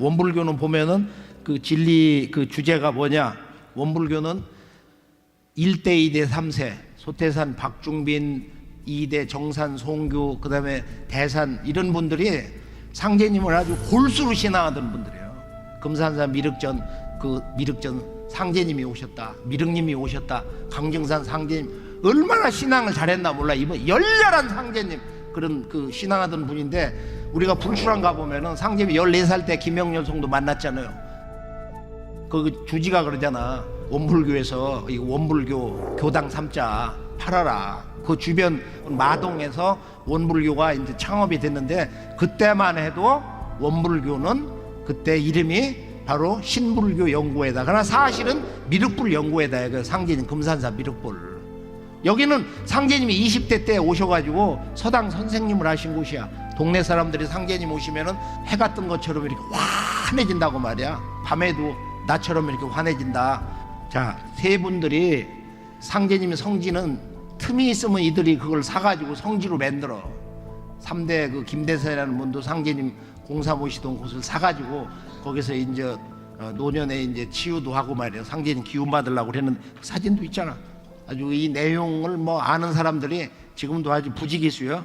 원불교는 보면은 그 진리 그 주제가 뭐냐? 원불교는 1대 2대 3세 소태산 박중빈 2대 정산 송교 그다음에 대산 이런 분들이 상제님을 아주 골수로 신앙하던 분들이에요. 금산산 미륵전 그 미륵전 상제님이 오셨다. 미륵님이 오셨다. 강정산 상제님 얼마나 신앙을 잘했나 몰라. 이번 열렬한 상제님 그런 그 신앙하던 분인데 우리가 불출한 가 보면은 상제님이 14살 때 김영렬 성도 만났잖아요. 그 주지가 그러잖아. 원불교에서 이 원불교 교당 삼자 팔아라. 그 주변 마동에서 원불교가 이제 창업이 됐는데 그때만 해도 원불교는 그때 이름이 바로 신불교 연구회다. 그러나 사실은 미륵불 연구회다. 그 상제님 금산사 미륵불. 여기는 상제님이 20대 때 오셔가지고 서당 선생님을 하신 곳이야. 동네 사람들이 상제님 오시면은 해가 뜬 것처럼 이렇게 환해진다고 말이야. 밤에도 나처럼 이렇게 환해진다. 자, 세 분들이 상제님 성지는 틈이 있으면 이들이 그걸 사가지고 성지로 만들어. 3대 그 김대세라는 분도 상제님 공사 모시던 곳을 사가지고 거기서 이제 어, 노년에 이제 치유도 하고 말이야. 상제님 기운 받으려고 그랬는 그 사진도 있잖아. 아주 이 내용을 뭐 아는 사람들이 지금도 아주 부지기수요.